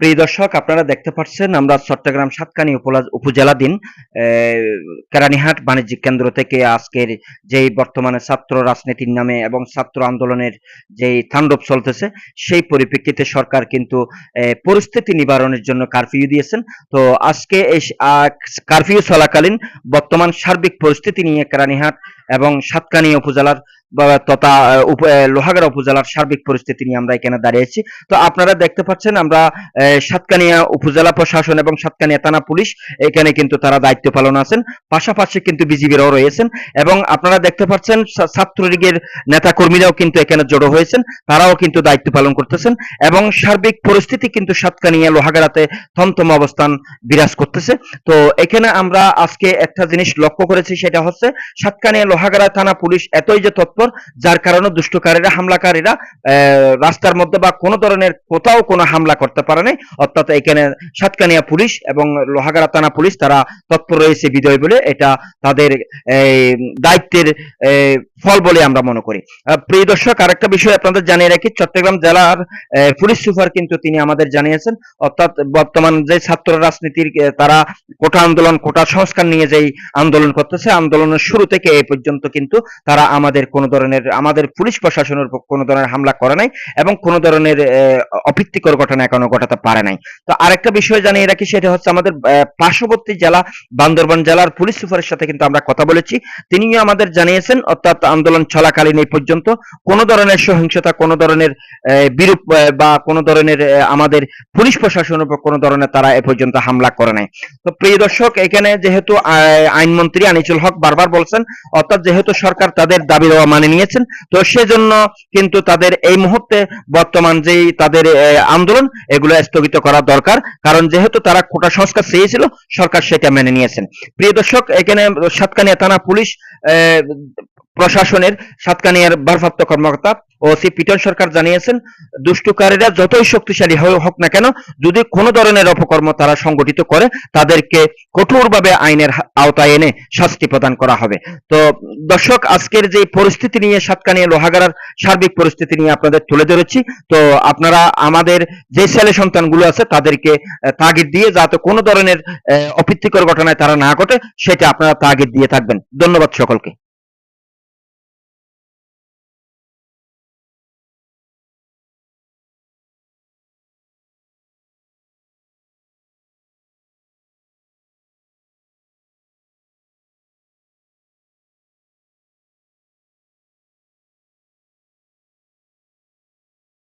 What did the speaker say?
প্রিয় দর্শক, আপনারা দেখতে পাচ্ছেন আমরা চট্টগ্রাম সাতকানি উপজেলাধীন কেরানীহাট বাণিজ্যিক কেন্দ্র থেকে আজকের যেই বর্তমানে ছাত্র রাজনীতির নামে এবং ছাত্র আন্দোলনের যেই তাণ্ডব চলতেছে, সেই পরিপ্রেক্ষিতে সরকার কিন্তু পরিস্থিতি নিবারণের জন্য কারফিউ দিয়েছেন। তো আজকে এই কারফিউ চলাকালীন বর্তমান সার্বিক পরিস্থিতি নিয়ে কেরানীহাট এবং সাতকানি উপজেলার তথা লোহাগাড়া উপজেলার সার্বিক পরিস্থিতি নিয়ে আমরা এখানে দাঁড়িয়েছি। তো আপনারা দেখতে পাচ্ছেন আমরা সাতকানিয়া উপজেলা প্রশাসন এবং সাতকানিয়া থানা পুলিশ এখানে কিন্তু তারা দায়িত্ব পালন আছেন। পাশাপাশি কিন্তু বিজিবিরাও রয়েছেন এবং আপনারা দেখতে পাচ্ছেন ছাত্রলীগের নেতা কর্মীরাও কিন্তু এখানে জড়ো হয়েছেন, তারাও কিন্তু দায়িত্ব পালন করতেছেন এবং সার্বিক পরিস্থিতি কিন্তু সাতকানিয়া লোহাগাড়াতে থমথম অবস্থান বিরাজ করতেছে। তো এখানে আমরা আজকে একটা জিনিস লক্ষ্য করেছি, সেটা হচ্ছে সাতকানিয়া লোহাগাড়া থানা পুলিশ এতই যে তৎপর, যার কারণে দুষ্টকারীরা, হামলাকারীরা রাস্তার মধ্যে বা কোনো ধরনের কোথাও কোনো হামলা করতে পারে নাই। অর্থাৎ এখানে সাতকানিয়া পুলিশ এবং লোহাগাড়া থানা পুলিশ তারা তৎপর রয়েছে বিজয় বলে এটা তাদের দায়িত্বের ফল বলে আমরা মনে করি। প্রিয় দর্শক, আরেকটা বিষয় আপনাদের জানিয়ে রাখি, চট্টগ্রাম জেলার পুলিশ সুপার কিন্তু তিনি আমাদের জানিয়েছেন, অর্থাৎ বর্তমান যে ছাত্র রাজনীতির তারা কোটা আন্দোলন, কোটা সংস্কার নিয়ে যেই আন্দোলন করতেছে, আন্দোলনের শুরু থেকে এই পর্যন্ত কিন্তু তারা আমাদের কোনো ধরনের, আমাদের পুলিশ প্রশাসনের উপর কোনো ধরনের হামলা করে নাই এবং কোনো ধরনের অপ্রীতিকর ঘটনা এখনও ঘটাতে পারে নাই। তো আরেকটা বিষয় জানিয়ে রাখি, সেটা হচ্ছে আমাদের পার্শ্ববর্তী জেলা, বান্দরবান জেলার পুলিশ সুপারের সাথে কিন্তু আমরা কথা বলেছি। তিনিও আমাদের জানিয়েছেন, অর্থাৎ আন্দোলন চলাকালীন এই পর্যন্ত কোনো ধরনের সহিংসতা, কোনো ধরনের বিরূপ বা কোনো ধরনের আমাদের পুলিশ প্রশাসনের উপর কোনো ধরনের তারা এ পর্যন্ত হামলা করে নাই। তো প্রিয় দর্শক, এখানে যেহেতু আইনমন্ত্রী আনিসুল হক বারবার বলছেন, অর্থাৎ যেহেতু সরকার তাদের দাবি দেওয়া মানে নিয়েছেন, তো সেজন্য কিন্তু তাদের এই মুহূর্তে বর্তমান যেই তাদের আন্দোলন, এগুলো স্থগিত করা দরকার। কারণ যেহেতু তারা কোটা সংস্কার চেয়েছিল, সরকার সেটা মেনে নিয়েছেন। প্রিয় দর্শক, এখানে সাতকানিয়া থানা পুলিশ প্রশাসনের সাতকানিয়ার ভারপ্রাপ্ত কর্মকর্তা ওসি পিটন সরকার জানিয়েছেন, দুষ্টুকারীরা যতই শক্তিশালী হোক না কেন, যদি কোনো ধরনের অপকর্ম তারা সংগঠিত করে, তাদেরকে কঠোরভাবে আইনের আওতায় এনে শাস্তি প্রদান করা হবে। তো দর্শক, আজকের যে পরিস্থিতি নিয়ে সাতকানিয়া লোহাগাড়ার সার্বিক পরিস্থিতি নিয়ে আপনাদের তুলে ধরেছি, তো আপনারা আমাদের যে ছেলে সন্তানগুলো আছে, তাদেরকে তাগিদ দিয়ে যাতে কোনো ধরনের অপ্রীতিকর ঘটনায় তারা না ঘটে, সেটা আপনারা তাগিদ দিয়ে থাকবেন। ধন্যবাদ সকলকে।